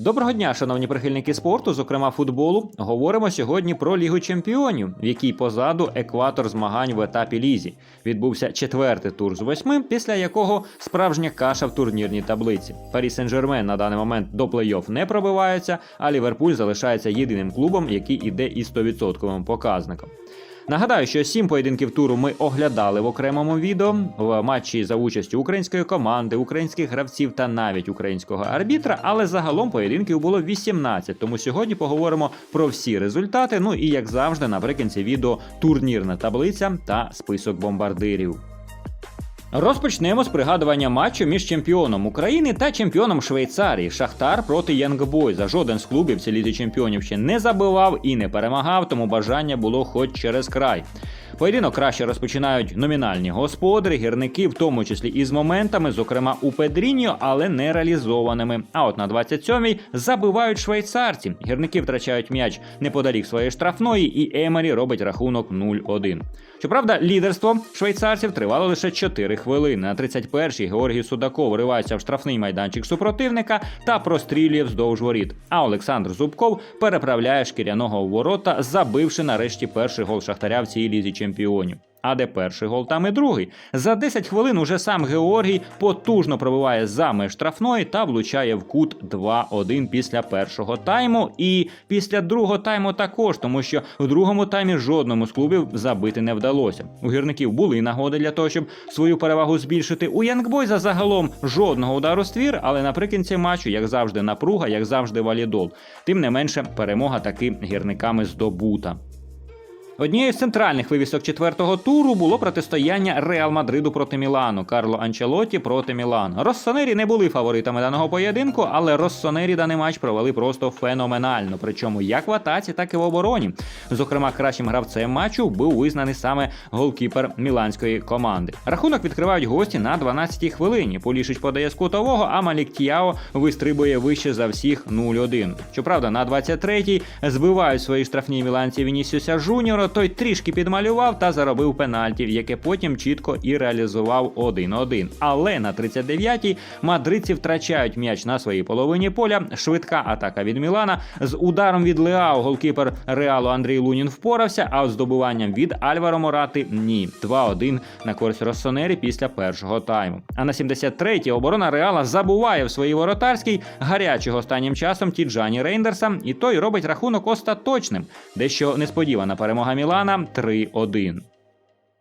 Доброго дня, шановні прихильники спорту, зокрема футболу. Говоримо сьогодні про Лігу Чемпіонів, в якій позаду екватор змагань в етапі лізі. Відбувся четвертий тур з восьми, після якого справжня каша в турнірній таблиці. Парі Сен-Жермен на даний момент до плей-офф не пробивається, а Ліверпуль залишається єдиним клубом, який іде із 100% показником. Нагадаю, що сім поєдинків туру ми оглядали в окремому відео в матчі за участю української команди, українських гравців та навіть українського арбітра. Але загалом поєдинків було 18, Тому сьогодні поговоримо про всі результати. Ну і як завжди, наприкінці відео турнірна таблиця та список бомбардирів. Розпочнемо з пригадування матчу між чемпіоном України та чемпіоном Швейцарії Шахтар проти Янгбойза. Жоден з клубів ці лізі чемпіонів ще не забивав і не перемагав, тому бажання було хоч через край. Поєдинок краще розпочинають номінальні господарі, гірники, в тому числі і з моментами, зокрема у Педріньо, але не реалізованими. А от на 27-й забивають швейцарці. Гірники втрачають м'яч неподалік своєї штрафної, і Емері робить рахунок 0-1. Щоправда, лідерство швейцарців тривало лише 4 хвилини. На 31-й Георгій Судаков вривається в штрафний майданчик супротивника та прострілює вздовж воріт. А Олександр Зубков переправляє шкіряного у ворота, забивши нарешті перший гол шахтаря в цій лізі чемпіонів. А де перший гол, там і другий. За 10 хвилин уже сам Георгій потужно пробиває за меж штрафної та влучає в кут 2-1 після першого тайму. І після другого тайму також, тому що в другому таймі жодному з клубів забити не вдалося. У гірників були нагоди для того, щоб свою перевагу збільшити. У Янгбойза загалом жодного удару ствір, але наприкінці матчу, як завжди, напруга, як завжди, валідол. Тим не менше, перемога таки гірниками здобута. Однією з центральних вивісок четвертого туру було протистояння Реал Мадриду проти Мілану, Карло Анчелотті проти Мілану. Россонері не були фаворитами даного поєдинку, але Россонері даний матч провели просто феноменально. Причому як в атаці, так і в обороні. Зокрема, кращим гравцем матчу був визнаний саме голкіпер міланської команди. Рахунок відкривають гості на 12-й хвилині. Полішич подає з кутового, а Малік Тіао вистрибує вище за всіх 0-1. Щоправда, на 23-й збивають свої штрафні міланці Вінісіуса Жуніора той трішки підмалював та заробив пенальті, яке потім чітко і реалізував 1-1. Але на 39-й мадридці втрачають м'яч на своїй половині поля. Швидка атака від Мілана. З ударом від Леао голкіпер Реалу Андрій Лунін впорався, а здобуванням від Альваро Морати ні. 2-1 на користь Россонері після першого тайму. А на 73-й оборона Реала забуває в своїй воротарській гарячого останнім часом Тіджані Рейндерса, і той робить рахунок остаточним. Дещо несподівана перемога Мілана 3-1.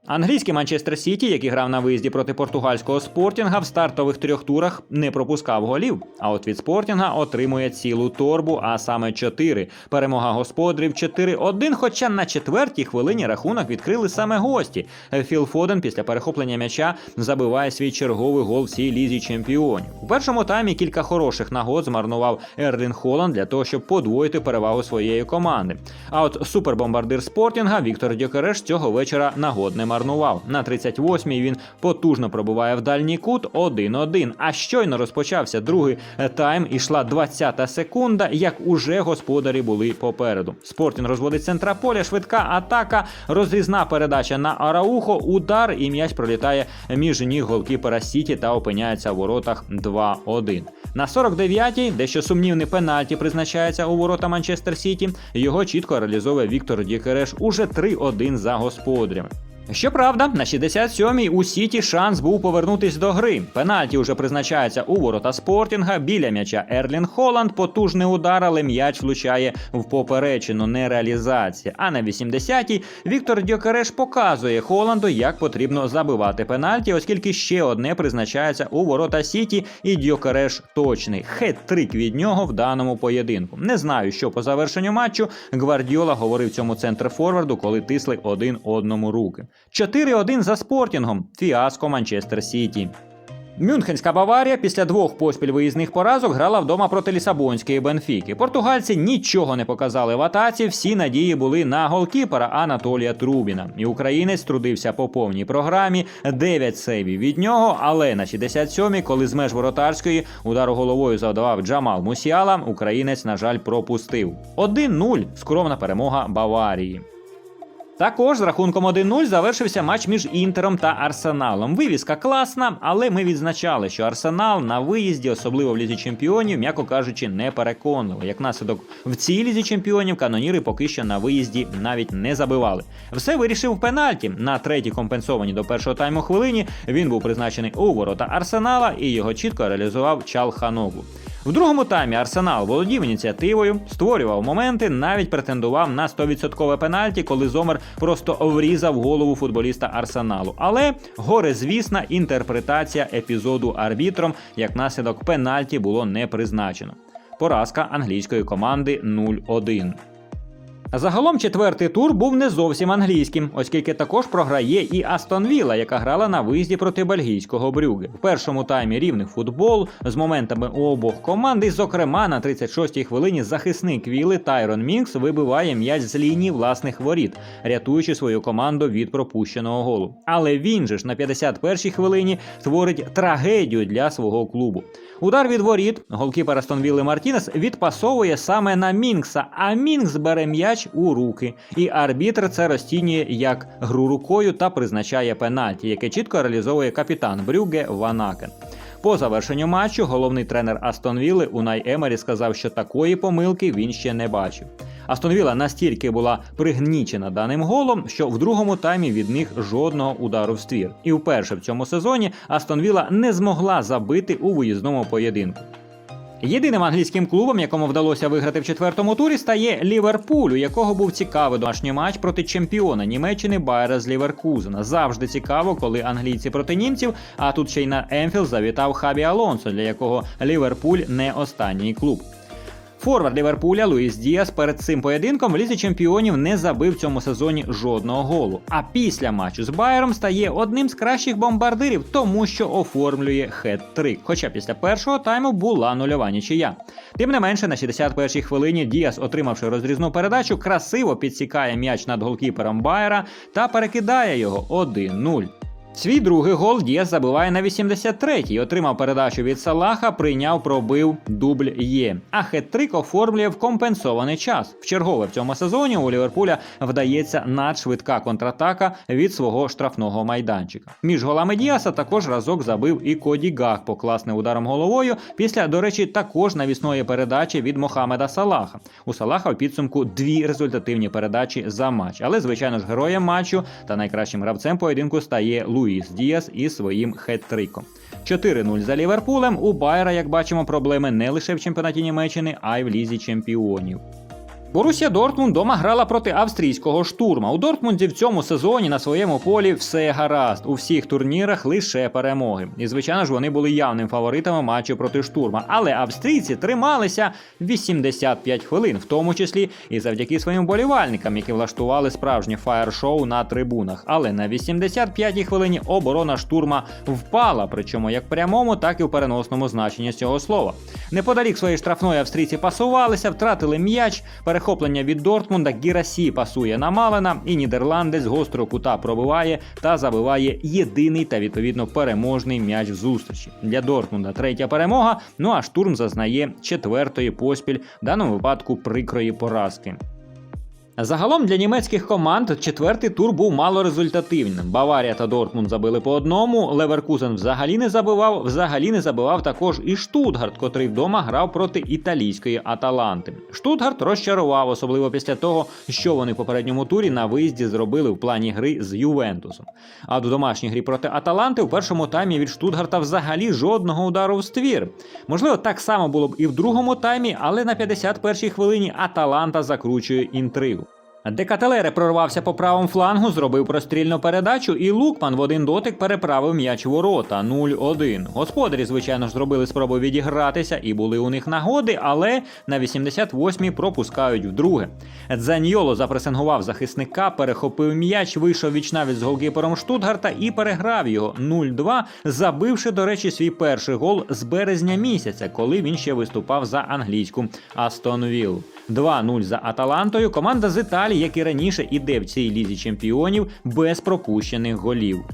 Англійський Манчестер Сіті, який грав на виїзді проти португальського спортінга, в стартових трьох турах не пропускав голів. А от від спортінга отримує цілу торбу, а саме 4. Перемога господарів 4-1. Хоча на четвертій хвилині рахунок відкрили саме гості. Філ Фоден після перехоплення м'яча забиває свій черговий гол в цій лізі чемпіонів. У першому таймі кілька хороших нагод змарнував Ерлін Холланд для того, щоб подвоїти перевагу своєї команди. А от супербомбардир спортінга Віктор Дьокереш цього вечора нагод не. На 38-й він потужно пробиває в дальній кут 1-1. А щойно розпочався другий тайм. Ішла 20-та секунда, як уже господарі були попереду. Спортін розводить центра поля, швидка атака, розрізна передача на Араухо, удар і м'яч пролітає між ніг голкіпера Сіті та опиняється в воротах 2-1. На 49-й, дещо сумнівний пенальті призначається у ворота Манчестер Сіті. Його чітко реалізовує Віктор Дікереш уже 3-1 за господарями. Щоправда, на 67-й у Сіті шанс був повернутись до гри. Пенальті вже призначається у ворота спортінга. Біля м'яча Ерлін Холланд. Потужний удар, але м'яч влучає в поперечину, не реалізація. А на 80-й Віктор Дьокереш показує Холланду, як потрібно забивати пенальті, оскільки ще одне призначається у ворота Сіті, і Дьокереш точний. Хет-трик від нього в даному поєдинку. Не знаю, що по завершенню матчу Гвардіола говорив цьому центр форварду, коли тисли один одному руки. 4-1 за спортінгом. Фіаско Манчестер Сіті. Мюнхенська Баварія після двох поспіль виїзних поразок грала вдома проти Лісабонської Бенфіки. Португальці нічого не показали в атаці. Всі надії були на голкіпера Анатолія Трубіна. І українець трудився по повній програмі. 9 сейвів від нього. Але на 67-й, коли з меж воротарської удару головою завдавав Джамал Мусіала, українець, на жаль, пропустив. 1-0 скромна перемога Баварії. Також з рахунком 1-0 завершився матч між Інтером та Арсеналом. Вивіска класна, але ми відзначали, що Арсенал на виїзді, особливо в лізі чемпіонів, м'яко кажучи, не переконливо. Як наслідок в цій лізі чемпіонів каноніри поки що на виїзді навіть не забивали. Все вирішив в пенальті. На третій компенсованій до першого тайму хвилині він був призначений у ворота Арсенала і його чітко реалізував Чал Ханоглу. В другому таймі Арсенал володів ініціативою, створював моменти, навіть претендував на 100% пенальті, коли Зомер просто врізав голову футболіста Арсеналу. Але горе-звісна інтерпретація епізоду арбітром, як наслідок пенальті було не призначено. Поразка англійської команди 0-1. Загалом четвертий тур був не зовсім англійським, оскільки також програє і Астон Вілла, яка грала на виїзді проти бельгійського Брюге. В першому таймі рівний футбол з моментами у обох команд, і, зокрема, на 36-й хвилині захисник Віли Тайрон Мінкс вибиває м'яч з лінії власних воріт, рятуючи свою команду від пропущеного голу. Але він же ж на 51-й хвилині творить трагедію для свого клубу. Удар від воріт, голкіпер Астон Вілли Мартінес відпасовує саме на Мінкса, а Мінкс бере м'яч у руки. І арбітр це розцінює як гру рукою та призначає пенальті, яке чітко реалізовує капітан Брюге Ванакен. По завершенню матчу головний тренер Астон Вілли Унай Емері сказав, що такої помилки він ще не бачив. Астон Вілла настільки була пригнічена даним голом, що в другому таймі від них жодного удару в ствір. І вперше в цьому сезоні Астон Вілла не змогла забити у виїзному поєдинку. Єдиним англійським клубом, якому вдалося виграти в четвертому турі, стає Ліверпуль, у якого був цікавий домашній матч проти чемпіона Німеччини Байера з Ліверкузена. Завжди цікаво, коли англійці проти німців. А тут ще й на Емфіл завітав Хабі Алонсо, для якого Ліверпуль не останній клуб. Форвард Ліверпуля Луїс Діас перед цим поєдинком в лізі чемпіонів не забив цьому сезоні жодного голу. А після матчу з Байером стає одним з кращих бомбардирів, тому що оформлює хет-трик. Хоча після першого тайму була нульова нічия. Тим не менше, на 61-й хвилині Діас, отримавши розрізну передачу, красиво підсікає м'яч над голкіпером Байера та перекидає його 1-0. Свій другий гол Діас забиває на 83-й, отримав передачу від Салаха, прийняв, пробив дубль є. А хет-трик оформлює в компенсований час. В чергове в цьому сезоні у Ліверпуля вдається надшвидка контратака від свого штрафного майданчика. Між голами Діаса також разок забив і Коді Гакпо класним ударом головою. Після, до речі, також навісної передачі від Мохамеда Салаха. У Салаха в підсумку дві результативні передачі за матч. Але, звичайно ж, героєм матчу та найкращим гравцем поєдинку стає Луїс Діас із своїм хет-триком. 4-0 за Ліверпулем. У Байера, як бачимо, проблеми не лише в чемпіонаті Німеччини, а й в лізі чемпіонів. Борусія Дортмунд дома грала проти австрійського штурма. У Дортмунді в цьому сезоні на своєму полі все гаразд. У всіх турнірах лише перемоги. І звичайно ж вони були явним фаворитами матчу проти штурма. Але австрійці трималися 85 хвилин, в тому числі і завдяки своїм болівальникам, які влаштували справжнє фаєр-шоу на трибунах. Але на 85-й хвилині оборона штурма впала, причому як в прямому, так і в переносному значенні цього слова. Неподалік своєї штрафної австрійці пасувалися, втратили м'яч. Перехоплення від Дортмунда Гірасі пасує на Малена, і нідерландець гостро кута пробиває та забиває єдиний та відповідно переможний м'яч в зустрічі. Для Дортмунда третя перемога. Ну а штурм зазнає четвертої поспіль, в даному випадку прикрої поразки. Загалом для німецьких команд четвертий тур був малорезультативним. Баварія та Дортмунд забили по одному. Леверкузен взагалі не забивав. Взагалі не забивав також і Штутгарт, котрий вдома грав проти італійської Аталанти. Штутгарт розчарував, особливо після того, що вони в попередньому турі на виїзді зробили в плані гри з Ювентусом. А до домашньої грі проти Аталанти в першому таймі від Штутгарта взагалі жодного удару в ствір. Можливо, так само було б і в другому таймі, але на 51-й хвилині Аталанта закручує інтригу. Декателере прорвався по правому флангу, зробив прострільну передачу, і Лукман в один дотик переправив м'яч ворота 0-1. Господарі, звичайно ж, зробили спробу відігратися і були у них нагоди, але на 88-й пропускають вдруге. Дзаньйоло запресингував захисника, перехопив м'яч, вийшов вічнавість з голкіпером Штутгарта і переграв його 0-2, забивши, до речі, свій перший гол з березня місяця, коли він ще виступав за англійську Астон Вілл. 2-0 за Аталантою. Команда з Італії, як і раніше, іде в цій лізі чемпіонів без пропущених голів.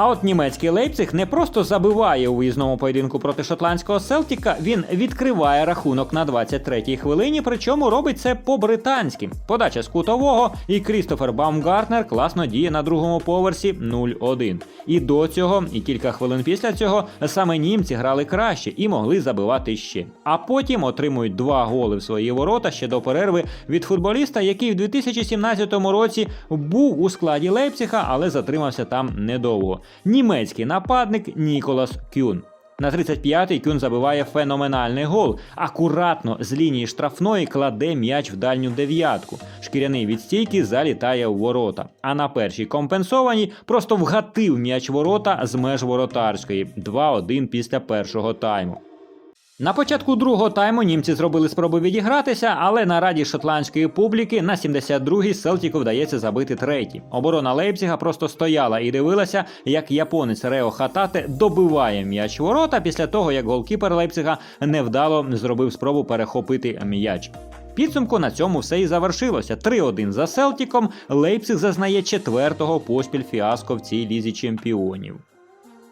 А от німецький Лейпциг не просто забиває у виїзному поєдинку проти шотландського Селтіка, він відкриває рахунок на 23-й хвилині, причому робить це по-британськи. Подача з кутового, і Крістофер Баумгартнер класно діє на другому поверсі 0-1. І до цього, і кілька хвилин після цього саме німці грали краще і могли забивати ще. А потім отримують два голи в свої ворота ще до перерви від футболіста, який в 2017 році був у складі Лейпцига, але затримався там недовго. Німецький нападник Ніколас Кюн. На 35-й Кюн забиває феноменальний гол. Акуратно з лінії штрафної кладе м'яч в дальню дев'ятку. Шкіряний від стійки залітає у ворота. А на першій компенсованій просто вгатив м'яч ворота з меж воротарської 2-1 після першого тайму. На початку другого тайму німці зробили спроби відігратися, але на раді шотландської публіки на 72-й Селтіку вдається забити третій. Оборона Лейпціга просто стояла і дивилася, як японець Рео Хатате добиває м'яч ворота після того, як голкіпер Лейпцига невдало зробив спробу перехопити м'яч. Підсумку на цьому все і завершилося. 3-1 за Селтіком. Лейпциг зазнає четвертого поспіль фіаско в цій лізі чемпіонів.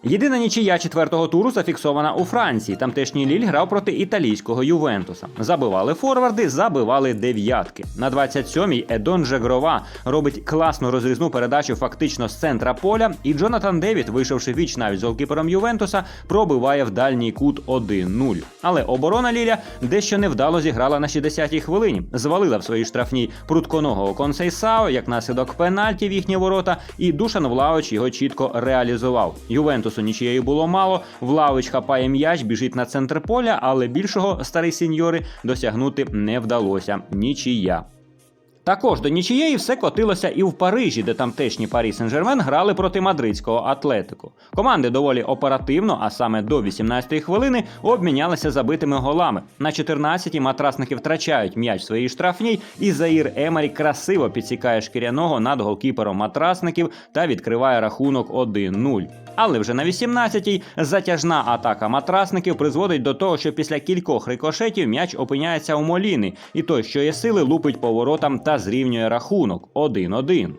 Єдина нічия четвертого туру зафіксована у Франції. Тамтешній Ліль грав проти італійського Ювентуса. Забивали форварди, забивали дев'ятки. На 27-й Едон Жегрова робить класну розрізну передачу фактично з центра поля, і Джонатан Девід, вийшовши віч навіть з голкіпером Ювентуса, пробиває в дальній кут 1-0. Але оборона Ліля дещо невдало зіграла на 60-й хвилині. Звалила в своїй штрафній прутконого Консейсао, як наслідок пенальті в їхні ворота, і Душан Влауч його чітко реалізував. Ювентусу нічією було мало. Влавич хапає м'яч, біжить на центр поля, але більшого старий сеньори досягнути не вдалося. Нічия. Також до нічиєї все котилося і в Парижі, де тамтешні Парі Сен-Жермен грали проти мадридського Атлетику. Команди доволі оперативно, а саме до 18-ї хвилини, обмінялися забитими голами. На 14-й матрасники втрачають м'яч своїй штрафній, і Заїр Емері красиво підсікає шкіряного над голкіпером матрасників та відкриває рахунок 1-0. Але вже на 18-й затяжна атака матрасників призводить до того, що після кількох рикошетів м'яч опиняється у Моліни, і той, що є сили, лупить по воротам зрівнює рахунок 1-1.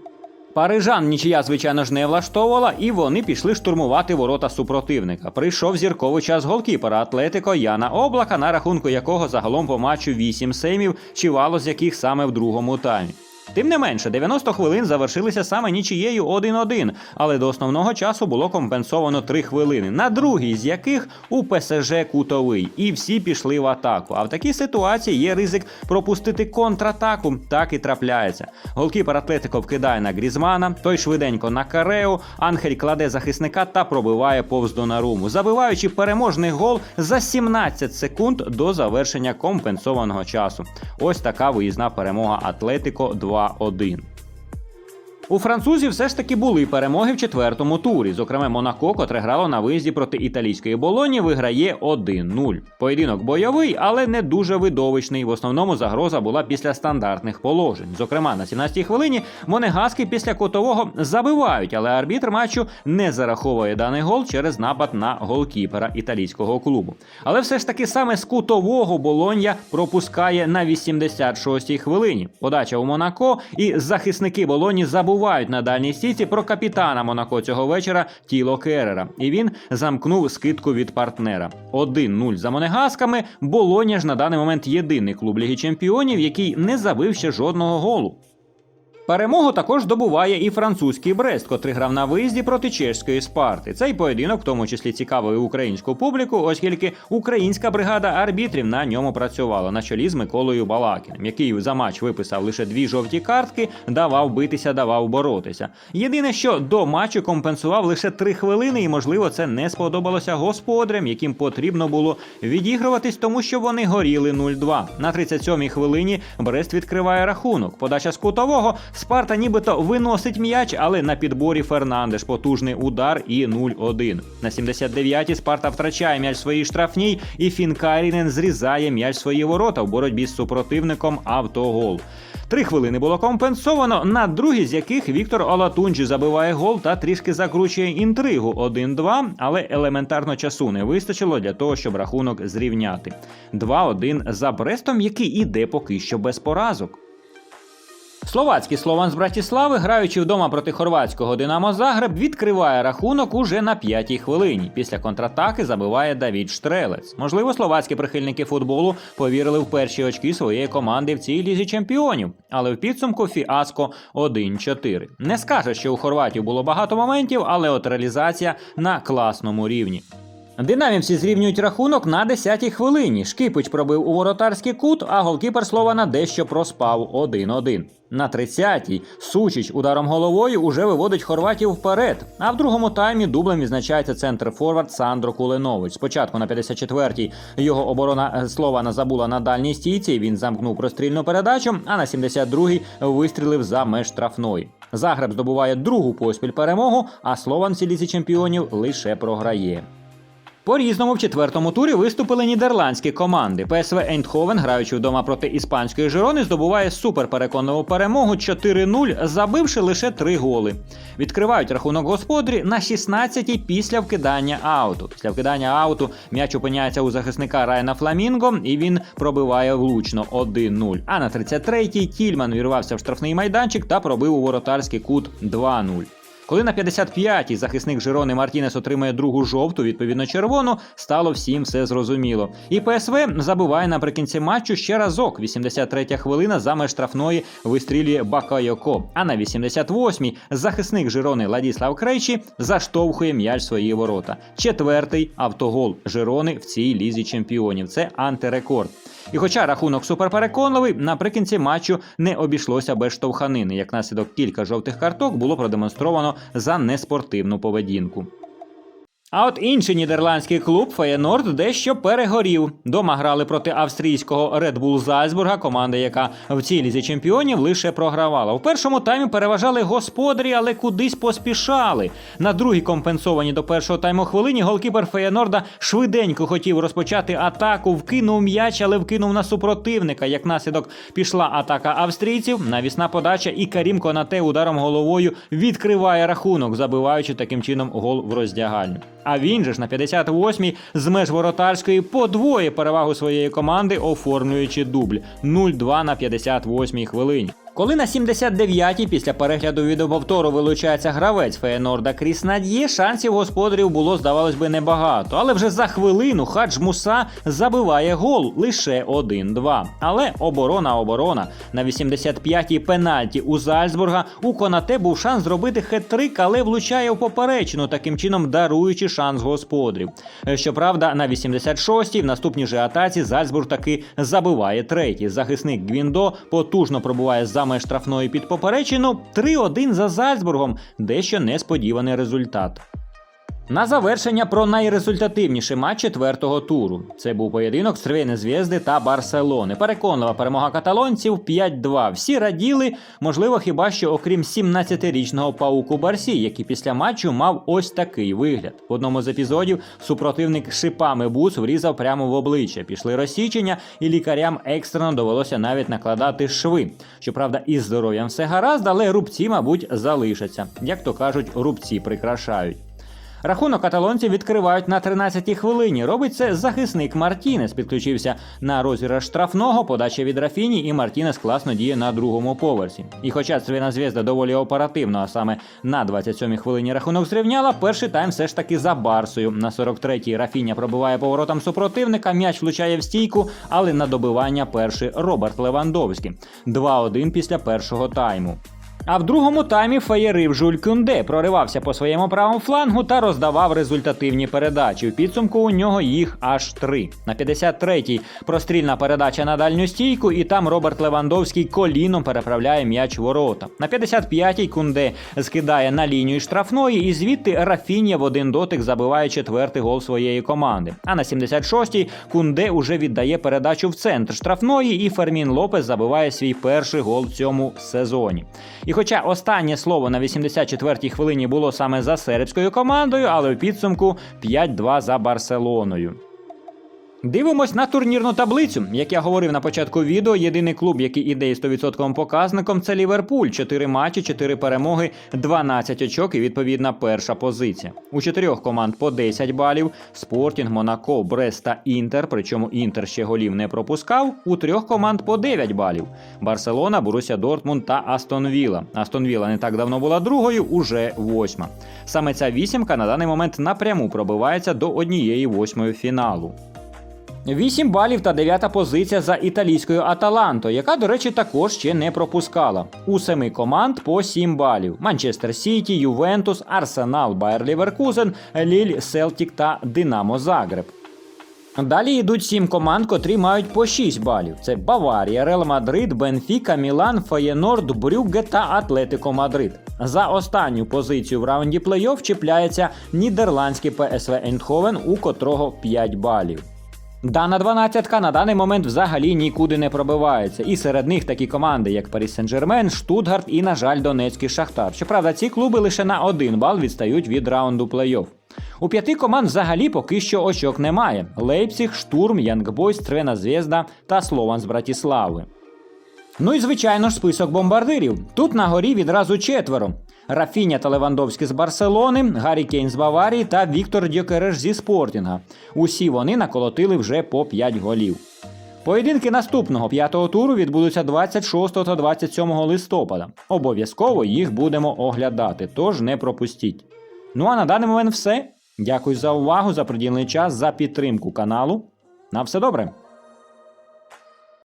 Парижан нічия, звичайно ж, не влаштовувала, і вони пішли штурмувати ворота супротивника. Прийшов зірковий час голкіпера Атлетико Яна Облака, на рахунку якого загалом по матчу 8 сеймів, чивало з яких саме в другому таймі. Тим не менше, 90 хвилин завершилися саме нічією 1-1, але до основного часу було компенсовано 3 хвилини, на другій з яких у ПСЖ кутовий, і всі пішли в атаку. А в такій ситуації є ризик пропустити контратаку. Так і трапляється. Голкіпер Атлетико вкидає на Грізмана, той швиденько на Кареу, Анхель кладе захисника та пробиває повз Донаруму, забиваючи переможний гол за 17 секунд до завершення компенсованого часу. Ось така виїзна перемога Атлетико 2-1. У французів все ж таки були перемоги в четвертому турі. Зокрема, Монако, котре грало на виїзді проти італійської болоні, виграє 1-0. Поєдинок бойовий, але не дуже видовищний. В основному загроза була після стандартних положень. Зокрема, на 17-й хвилині монегаски після котового забивають, але арбітр матчу не зараховує даний гол через напад на голкіпера італійського клубу. Але все ж таки саме з кутового Болонья пропускає на 86-й хвилині. Подача у Монако, і захисники Болоні забувають на дальній стійці про капітана Монако цього вечора Тіло Керера. І він замкнув скидку від партнера. 1-0 за монегасками. Болоня ж на даний момент єдиний клуб Ліги Чемпіонів, який не забив ще жодного голу. Перемогу також добуває і французький Брест, котрий грав на виїзді проти чеської спарти. Цей поєдинок, в тому числі цікавий українську публіку, оскільки українська бригада арбітрів на ньому працювала на чолі з Миколою Балакіним, який за матч виписав лише дві жовті картки, давав битися, давав боротися. Єдине, що до матчу компенсував лише три хвилини, і можливо це не сподобалося господарям, яким потрібно було відігруватись, тому що вони горіли 0-2. На 37-й хвилині Брест відкриває рахунок. Подача з кутового. Спарта нібито виносить м'яч, але на підборі Фернандеш потужний удар і 0-1. На 79-й Спарта втрачає м'яч своїй штрафній, і Фінкарінен зрізає м'яч свої ворота в боротьбі з супротивником автогол. Три хвилини було компенсовано, на другій з яких Віктор Олатунджі забиває гол та трішки закручує інтригу 1-2, але елементарно часу не вистачило для того, щоб рахунок зрівняти. 2-1 за Брестом, який іде поки що без поразок. Словацький Слован з Братіслави, граючи вдома проти хорватського Динамо Загреб, відкриває рахунок уже на п'ятій хвилині. Після контратаки забиває Давід Штрелець. Можливо, словацькі прихильники футболу повірили в перші очки своєї команди в цій лізі чемпіонів, але в підсумку фіаско 1-4. Не скаже, що у Хорватів було багато моментів, але от реалізація на класному рівні. Динамівці зрівнюють рахунок на 10-й хвилині. Шкипич пробив у воротарський кут, а голкіпер Слована дещо проспав 1-1. На 30-й Сучич ударом головою уже виводить хорватів вперед. А в другому таймі дублем відзначається центр форвард Сандро Кулинович. Спочатку на 54-й його оборона е, Слована забула на дальній стійці. Він замкнув прострільну передачу, а на 72-й вистрілив за меж штрафної. Загреб здобуває другу поспіль перемогу, а Слован в цій чемпіонів лише програє. По-різному в четвертому турі виступили нідерландські команди. ПСВ Ейндховен, граючи вдома проти іспанської Жирони, здобуває суперпереконливу перемогу 4-0, забивши лише три голи. Відкривають рахунок господарі на 16-й після вкидання ауту. Після вкидання ауту м'яч опиняється у захисника Райана Фламінго, і він пробиває влучно 1-0. А на 33-й Тільман вірвався в штрафний майданчик та пробив у воротарський кут 2-0. Коли на 55-й захисник Жирони Мартінес отримує другу жовту, відповідно червону, стало всім все зрозуміло. І ПСВ забиває наприкінці матчу ще разок. 83-я хвилина заме штрафної вистрілює Бакайоко. А на 88-й захисник Жирони Ладіслав Крейчі заштовхує м'яч свої ворота. Четвертий автогол Жирони в цій лізі чемпіонів. Це антирекорд. І хоча рахунок суперпереконливий, наприкінці матчу не обійшлося без штовханини. Як наслідок кілька жовтих карток було продемонстровано за неспортивну поведінку. А от інший нідерландський клуб Феєнорд дещо перегорів. Дома грали проти австрійського Red Bull Зальцбурга, команда, яка в цій лізі чемпіонів лише програвала. У першому таймі переважали господарі, але кудись поспішали. На другій компенсованій до першого тайму хвилині голкіпер Феєнорда швиденько хотів розпочати атаку, вкинув м'яч, але вкинув на супротивника. Як наслідок пішла атака австрійців, навісна подача, і Карім Конате ударом головою відкриває рахунок, забиваючи таким чином гол в роздягальню. А він же ж на 58-й з меж воротарської подвоє перевагу своєї команди, оформлюючи дубль 0-2 на 58-й хвилині. Коли на 79-й після перегляду відеоповтору вилучається гравець Феєнорда Кріс Над'є, шансів господарів було, здавалось би, небагато. Але вже за хвилину Хадж Муса забиває гол лише 1-2. Але оборона оборона. На 85-й пенальті у Зальцбурга у Конате був шанс зробити хет-трик, але влучає в поперечину, таким чином даруючи шанс господарів. Щоправда, на 86-й в наступній же атаці Зальцбург таки забиває третій. Захисник Гвіндо потужно пробуває за меж штрафної під поперечину 3-1 за Зальцбургом. Дещо несподіваний результат. На завершення про найрезультативніший матч четвертого туру. Це був поєдинок Стрвейни Зв'язди та Барселони. Переконлива перемога каталонців 5-2. Всі раділи, можливо, хіба що окрім 17-річного пауку Барсі, який після матчу мав ось такий вигляд. В одному з епізодів супротивник шипами бус врізав прямо в обличчя. Пішли розсічення, і лікарям екстрено довелося навіть накладати шви. Щоправда, із здоров'ям все гаразд, але рубці, мабуть, залишаться. Як то кажуть, рубці прикрашають. Рахунок каталонців відкривають на 13-й хвилині. Робить це захисник Мартінес. Підключився на розіграш штрафного, подача від Рафіні, і Мартінес класно діє на другому поверсі. І хоча Цвіна Звізда доволі оперативно, а саме на 27-й хвилині рахунок зрівняла, перший тайм все ж таки за Барсою. На 43-й Рафіня пробиває поворотом супротивника, м'яч влучає в стійку, але на добивання перший Роберт Левандовський. 2-1 після першого тайму. А в другому таймі феєрив Жуль Кюнде проривався по своєму правому флангу та роздавав результативні передачі. У підсумку у нього їх аж три. На 53-й прострільна передача на дальню стійку, і там Роберт Левандовський коліном переправляє м'яч ворота. На 55-й Кунде скидає на лінію штрафної, і звідти Рафінія в один дотик забиває четвертий гол своєї команди. А на 76-й Кунде уже віддає передачу в центр штрафної, і Фермін Лопес забиває свій перший гол в цьому сезоні. І хоча останнє слово на 84-й хвилині було саме за сербською командою, але у підсумку 5-2 за Барселоною. Дивимось на турнірну таблицю. Як я говорив на початку відео, єдиний клуб, який іде із 100% показником, це Ліверпуль. 4 матчі, 4 перемоги, 12 очок і відповідна перша позиція. У чотирьох команд по 10 балів. Спортінг, Монако, Брест та Інтер. Причому Інтер ще голів не пропускав. У трьох команд по 9 балів. Барселона, Боруся Дортмунд та Астон Вілла. Астон Вілла не так давно була другою, уже восьма. Саме ця вісімка на даний момент напряму пробивається до однієї восьмої фіналу. 8 балів та 9 позиція за італійською Аталанто, яка, до речі, також ще не пропускала. У семи команд по 7 балів: Манчестер Сіті, Ювентус, Арсенал, Байер Ліверкузен, Ліль, Селтік та Динамо Загреб. Далі йдуть сім команд, котрі мають по 6 балів. Це Баварія, Реал Мадрид, Бенфіка, Мілан, Феєнорд, Брюгге та Атлетико Мадрид. За останню позицію в раунді плей-офф чіпляється нідерландський ПСВ Ейндховен, у котрого 5 балів. Дана дванадцятка на даний момент взагалі нікуди не пробивається, і серед них такі команди, як Паріс Сен-Жермен, Штутгарт і, на жаль, Донецький Шахтар. Щоправда, ці клуби лише на один бал відстають від раунду плей-офф. У п'яти команд взагалі поки що очок немає: Лейпціг, Штурм, Янгбойс, Трена Звєзда та Слован з Братіслави. Ну і звичайно ж список бомбардирів. Тут на горі відразу четверо. Рафіня та Левандовський з Барселони, Гаррі Кейн з Баварії та Віктор Дьокереш зі Спортінга. Усі вони наколотили вже по 5 голів. Поєдинки наступного п'ятого туру відбудуться 26 та 27 листопада. Обов'язково їх будемо оглядати, тож не пропустіть. Ну а на даний момент все. Дякую за увагу, за приділений час, за підтримку каналу. На все добре!